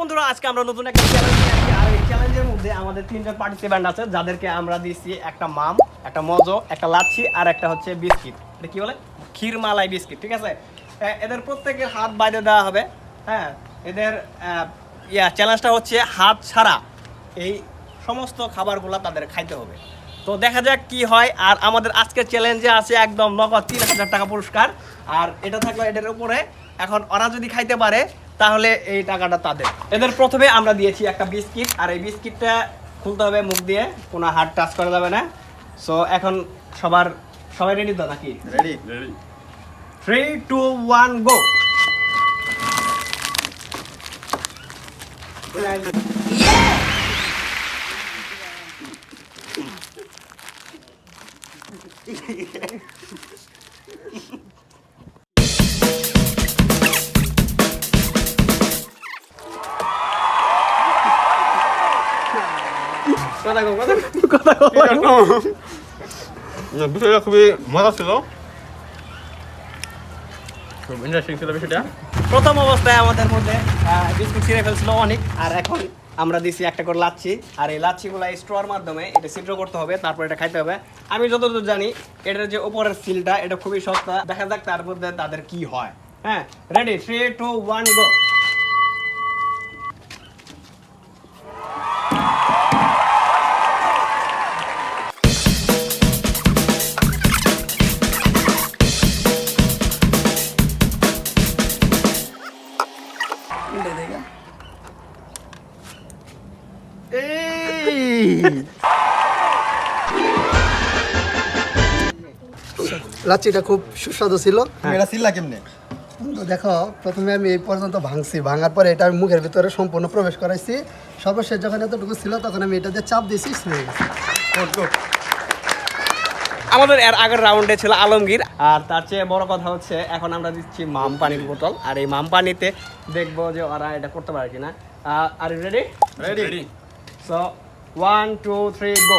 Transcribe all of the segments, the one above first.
বন্ধুরা, আজকে আমরা নতুন একটা চ্যালেঞ্জ নিয়ে আর এই চ্যালেঞ্জের মধ্যে আমাদের তিনজন পার্টিসিপেন্ট আছে, যাদেরকে আমরা দিচ্ছি একটা মাম, একটা মজো, একটা লাচ্ছি আর একটা হচ্ছে বিস্কিট। এটা কি বলে? ক্ষীর মালাই বিস্কিট, ঠিক আছে? এদের প্রত্যেকের হাত বাইরে দেওয়া হবে। হ্যাঁ এদের ইয়া চ্যালেঞ্জটা হচ্ছে হাত ছাড়া এই সমস্ত খাবারগুলো তাদের খাইতে হবে। তো দেখা যাক কি হয়। আর আমাদের আজকের চ্যালেঞ্জে আছে একদম নগদ তিন হাজার টাকা পুরস্কার। আর এটা থাকল এটার উপরে। এখন ওরা যদি খাইতে পারে তাহলে এই টাকাটা তাদের। এদের প্রথমে আমরা দিয়েছি একটা বিস্কিট। আর এই বিস্কিটটা খুলতে হবে মুখ দিয়ে কোনো হাত টাচ করা যাবে না। সো এখন সবার সবাই রেডি তো নাকি? Ready ready three two one go বিষয়টা খুবই মজা ছিল খুব ইন্টারেস্টিং ছিল বিষয়টা প্রথম অবস্থায় আমাদের মধ্যে বিস্কুট ছিঁড়ে ফেলছিল অনেক, আর এখন আমরা দিছি একটা করে লাচ্ছি, আর এই লাচ্ছিগুলো স্টোর মাধ্যমে এটা সিদ্ধ করতে হবে, তারপর এটা খাইতে হবে। আমি যতদূর জানি, এটার যে উপরের সিলটা, এটা খুবই সস্তা। দেখা যাক তার মধ্যে তাদের কি হয়। হ্যাঁ ready three two one go লাচ্ছিটা খুব সুস্বাদু ছিল। এটা ছিলা কেমনে? তো দেখো প্রথমে আমি এই পর্যন্ত ভাঙছি। ভাঙার পরে এটা আমি মুখের ভিতরে সম্পূর্ণ প্রবেশ করাইছি। সর্বশেষ যখন এতটুকু ছিল তখন আমি এটা দিয়ে চাপ দিয়েছি গেছে। আমাদের এর আগের রাউন্ডে ছিল আলমগীর। আর তার চেয়ে বড় কথা হচ্ছে এখন আমরা দিচ্ছি মাম পানির বোতল। আর এই মাম পানিতে দেখব যে ওরা এটা করতে পারে কিনা। আর ready ready so one two three go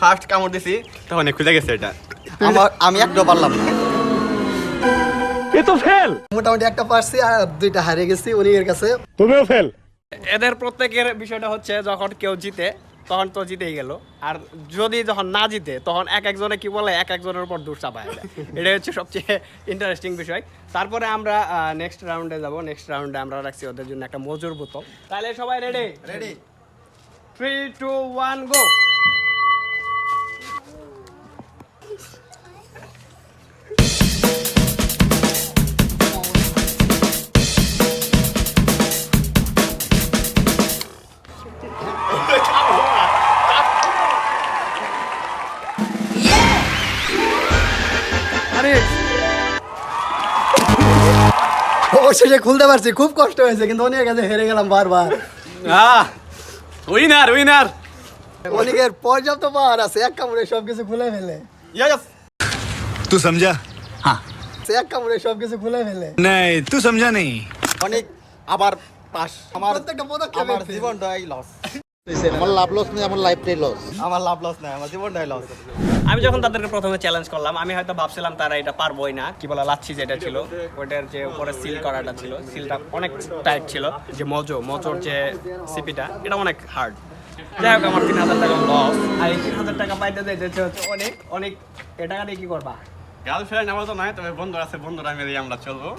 first কামড় দিছি তখন খুলে গেছে এটা। আমার আমি একটাও পারলাম না। মোটামুটি একটা পারছি আর দুইটা হারিয়ে গেছি কাছে। এদের প্রত্যেকের বিষয়টা হচ্ছে যখন কেউ জিতে তখন তো জিতেই গেল। আর যদি যখন না জিতে তখন এক একজনে কি বলে এক একজনের উপর দূর চাপায়। এটাই হচ্ছে সবচেয়ে ইন্টারেস্টিং বিষয়। তারপরে আমরা নেক্সট রাউন্ডে যাব। নেক্সট রাউন্ডে আমরা রাখছি ওদের জন্য একটা মজুর বোতল। তাহলে সবাই ready ready three two one go অবশেষে খুলতে পারছি খুব কষ্ট হয়েছে কিন্তু অনেক কাছে হেরে গেলাম বারবার। উইনার উইনার অনেকের পর্যাপ্ত পাওয়ার আছে এক কামড়ে সব কিছু খুলে ফেলে। তুই সমঝা হ্যাঁ। এক কামড়ে সব কিছু খুলে ফেলে। নাই তুই সমঝা নেই অনেক আবার পাস। আমার প্রত্যেকটা পদক্ষেপ আমার জীবনটাই লস আমার লাভ লস নেই আমার লাইফটাই লস আমার লাভ লস নাই আমার জীবনটাই লস আমি যখন তাদেরকে প্রথমে চ্যালেঞ্জ করলাম আমি হয়তো ভাবছিলাম তারা এটা পারবোই না কি বলে লাচ্ছি যেটা ছিল ওইটার যে উপরে সিল করাটা ছিল সিলটা অনেক টাইট ছিল যে মজো মজোর যে সিপিটা এটা অনেক হার্ড যাই হোক আমার তিন হাজার টাকা লস আর এই তিন হাজার টাকা পাইতে যেতে হচ্ছে অনেক অনেক এ টাকা দিয়ে কি করবা? গার্লফ্রেন্ড আমার তো নাই তবে বন্ধু আছে বন্ধুরা মিলে আমরা চলবো।